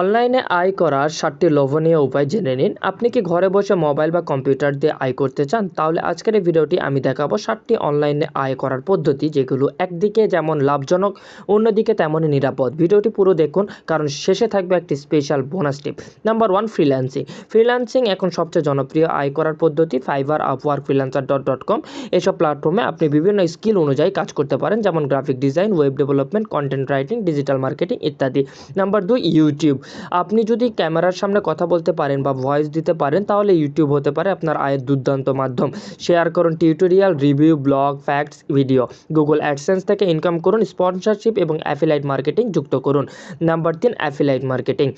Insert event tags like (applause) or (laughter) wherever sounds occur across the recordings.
অনলাইনে আয় করার সাতটি লোভনীয় উপায় জেনে নিন। আপনি কি ঘরে বসে মোবাইল বা কম্পিউটার দিয়ে আয় করতে চান? তাহলে আজকের এই ভিডিওটি আমি দেখাবো সাতটি অনলাইনে আয় করার পদ্ধতি, যেগুলো একদিকে যেমন লাভজনক, অন্যদিকে তেমনই নিরাপদ। ভিডিওটি পুরো দেখুন, কারণ শেষে থাকবে একটি special bonus tip number one freelancing freelancing এখন সবচেয়ে জনপ্রিয় আয় করার পদ্ধতি Fiverr Upwork Freelancer dot dot com এসব প্ল্যাটফর্মে আপনি বিভিন্ন স্কিল অনুযায়ী কাজ করতে পারেন, যেমন graphic design web development content writing digital marketing ইত্যাদি। নাম্বার দুই ইউটিউব আপনি যদি ক্যামেরার সামনে কথা বলতে পারেন বা ভয়েস দিতে পারেন, তাহলে ইউটিউব হতে পারে আপনার আয়ের দুর্দান্ত মাধ্যম। শেয়ার করুন tutorial review blog facts video Google AdSense থেকে ইনকাম করুন স্পন্সরশিপ এবং অ্যাফিলাইট মার্কেটিং যুক্ত করুন। নাম্বার তিন অ্যাফিলাইট মার্কেটিং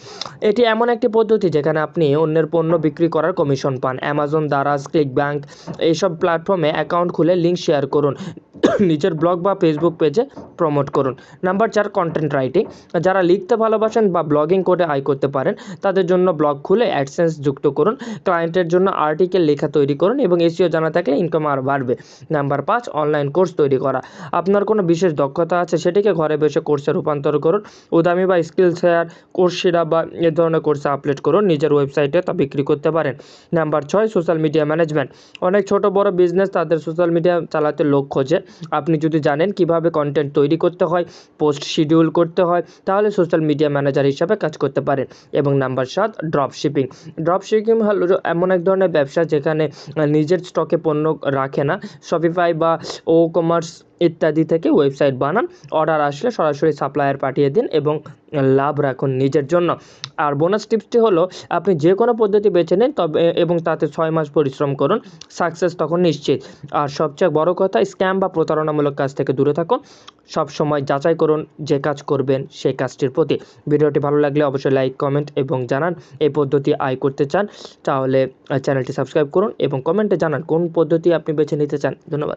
এটি এমন একটি পদ্ধতি যেখানে আপনি অন্যের পণ্য বিক্রি করার কমিশন পান। অ্যামাজন দারাজ ক্লিক ব্যাঙ্ক এইসব প্ল্যাটফর্মে অ্যাকাউন্ট খুলে লিঙ্ক শেয়ার করুন। (coughs) নিজের ব্লগ বা ফেসবুক পেজে প্রমোট করুন। নাম্বার চার কন্টেন্ট রাইটিং যারা লিখতে ভালোবাসেন বা ব্লগিং করে আয় করতে পারেন, তাদের জন্য ব্লগ খুলে অ্যাডসেন্স যুক্ত করুন। ক্লায়েন্টের জন্য আর্টিকেল লেখা তৈরি করুন এবং এসিও জানা থাকলে ইনকাম আর বাড়বে। নাম্বার পাঁচ অনলাইন কোর্স তৈরি করা। আপনার কোনো বিশেষ দক্ষতা আছে, সেটিকে ঘরে বসে কোর্সে রূপান্তর করুন। উদামি বা স্কিল শেয়ার কোর্সিরা বা এ ধরনের কোর্সে আপলোড করুন। নিজের ওয়েবসাইটে তা বিক্রি করতে পারেন। নাম্বার ছয় সোশ্যাল মিডিয়া ম্যানেজমেন্ট অনেক ছোট বড় বিজনেস তাদের সোশ্যাল মিডিয়া চালাতে লোক খোঁজে। আপনি যদি জানেন কীভাবে কন্টেন্ট তৈরি করতে হয় পোস্ট শিডিউল করতে হয়, তাহলে সোশ্যাল মিডিয়া ম্যানেজার হিসাবে কাজ করতে পারেন। এবং নাম্বার সাত ড্রপ শিপিং ড্রপ শিপিং হলো এমন এক ধরনের ব্যবসা যেখানে নিজের স্টকে পণ্য রাখে না। শপিফাই বা ও কমার্স ইত্যাদি থেকে ওয়েবসাইট বানান, অর্ডার আসলে সরাসরি সাপ্লায়ার পাঠিয়ে দিন এবং লাভ রাখুন নিজের জন্য। আর বোনাস টিপসটি হলো, আপনি যে কোনো পদ্ধতি বেছে নিন তবে, এবং তাতে ছয় মাস পরিশ্রম করুন সাকসেস তখন নিশ্চিত। আর সবচেয়ে বড় কথা স্ক্যাম বা প্রতারণামূলক কাজ থেকে দূরে থাকুন সব সময় যাচাই করুন যে কাজ করবেন সেই কাজটির প্রতি। ভিডিওটি ভালো লাগলে অবশ্যই লাইক কমেন্ট এবং জানান এই পদ্ধতি আয় করতে চান, তাহলে চ্যানেলটি সাবস্ক্রাইব করুন এবং কমেন্টে জানান কোন পদ্ধতি আপনি বেছে নিতে চান। ধন্যবাদ।